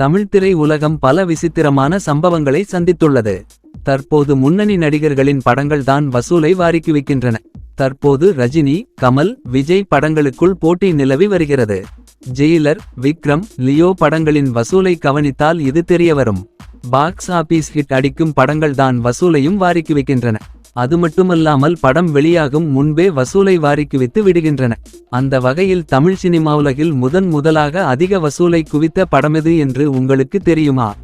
தமிழ் திரை உலகம் பல விசித்திரமான சம்பவங்களை சந்தித்துள்ளது. தற்போது முன்னணி நடிகர்களின் படங்கள் தான் வசூலை வாரிக்குவிக்கின்றன தற்போது ரஜினி கமல் விஜய் படங்களுக்குள் போட்டி நிலவி வருகிறது. ஜெயிலர் விக்ரம் லியோ படங்களின் வசூலை கவனித்தால் இது தெரியவரும். பாக்ஸ் ஆபீஸ் ஹிட் அடிக்கும் படங்கள் தான் வசூலையும் வாரிக்குவிக்கின்றன அது மட்டுமல்லாமல் படம் வெளியாகும் முன்பே வசூலை வாரிக்குவித்து விடுகின்றன. அந்த வகையில் தமிழ் சினிமா உலகில் முதன் முதலாக அதிக வசூலை குவித்த படமெது என்று உங்களுக்கு தெரியுமா?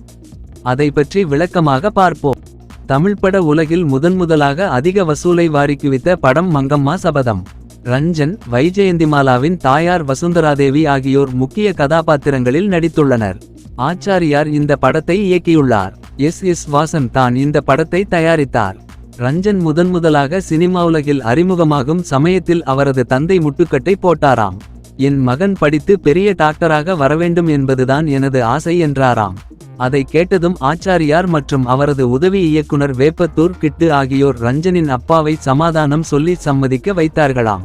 அதை பற்றி விளக்கமாக பார்ப்போம். தமிழ் பட உலகில் முதன் முதலாக அதிக வசூலை வாரிக்குவித்த படம் மங்கம்மா சபதம். ரஞ்சன் வைஜெயந்திமாலாவின் தாயார் வசுந்தராதேவி ஆகியோர் முக்கிய கதாபாத்திரங்களில் நடித்துள்ளனர். ஆச்சாரியார் இந்த படத்தை இயக்கியுள்ளார். எஸ் எஸ் வாசன் தான் இந்த படத்தை தயாரித்தார். ரஞ்சன் முதன்முதலாக சினிமா உலகில் அறிமுகமாகும் சமயத்தில் அவரது தந்தை முட்டுக்கட்டை போட்டாராம். என் மகன் படித்து பெரிய டாக்டராக வரவேண்டும் என்பதுதான் எனது ஆசை என்றாராம். அதை கேட்டதும் ஆச்சாரியார் மற்றும் அவரது உதவி இயக்குனர் வேப்பத்தூர் கிட்டு ஆகியோர் ரஞ்சனின் அப்பாவை சமாதானம் சொல்லி சம்மதிக்க வைத்தார்களாம்.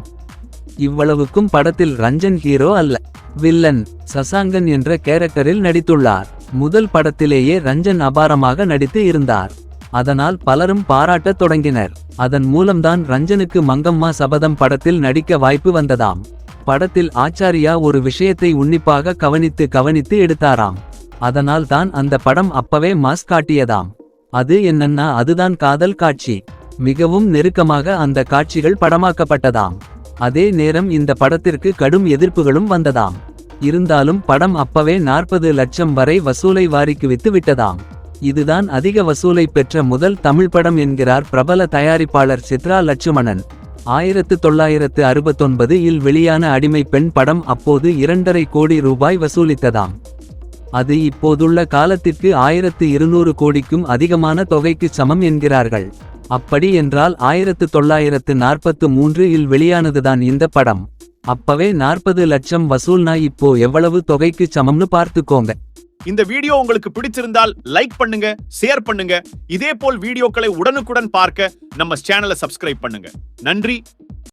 இவ்வளவுக்கும் படத்தில் ரஞ்சன் ஹீரோ அல்ல வில்லன் சசாங்கன் என்ற கேரக்டரில் நடித்துள்ளார். முதல் படத்திலேயே ரஞ்சன் அபாரமாக நடித்து இருந்தார். அதனால் பலரும் பாராட்டத் தொடங்கினர். அதன் மூலம்தான் ரஞ்சனுக்கு மங்கம்மா சபதம் படத்தில் நடிக்க வாய்ப்பு வந்ததாம். படத்தில் ஆச்சாரியா ஒரு விஷயத்தை உன்னிப்பாக கவனித்து கவனித்து எடுத்தாராம். அதனால் தான் அந்த படம் அப்பவே மாஸ் காட்டியதாம். அது என்னன்னா அதுதான் காதல் காட்சி. மிகவும் நெருக்கமாக அந்த காட்சிகள் படமாக்கப்பட்டதாம். அதே நேரம் இந்த படத்திற்கு கடும் எதிர்ப்புகளும் வந்ததாம். இருந்தாலும் படம் அப்பவே நாற்பது லட்சம் வரை வசூலை வாரிக்குவித்து விட்டதாம் இதுதான் அதிக வசூலை பெற்ற முதல் தமிழ் படம் என்கிறார் பிரபல தயாரிப்பாளர் சித்ரா லட்சுமணன். ஆயிரத்து தொள்ளாயிரத்து அறுபத்தொன்பது இல் வெளியான அடிமை பெண் படம் அப்போது இரண்டரை கோடி ரூபாய் வசூலித்ததாம். அது இப்போதுள்ள காலத்திற்கு ஆயிரத்து இருநூறு கோடிக்கும் அதிகமான தொகைக்கு சமம் என்கிறார்கள். அப்படி என்றால் ஆயிரத்து தொள்ளாயிரத்து நாற்பத்து மூன்று இல் வெளியானதுதான் இந்த படம். அப்பவே நாற்பது லட்சம் வசூல்னா இப்போ எவ்வளவு தொகைக்கு சமம்னு பார்த்துக்கோங்க. இந்த வீடியோ உங்களுக்கு பிடிச்சிருந்தால் லைக் பண்ணுங்க ஷேர் பண்ணுங்க. இதே போல் வீடியோக்களை உடனுக்குடன் பார்க்க நம்ம சேனலை சப்ஸ்கிரைப் பண்ணுங்க. நன்றி.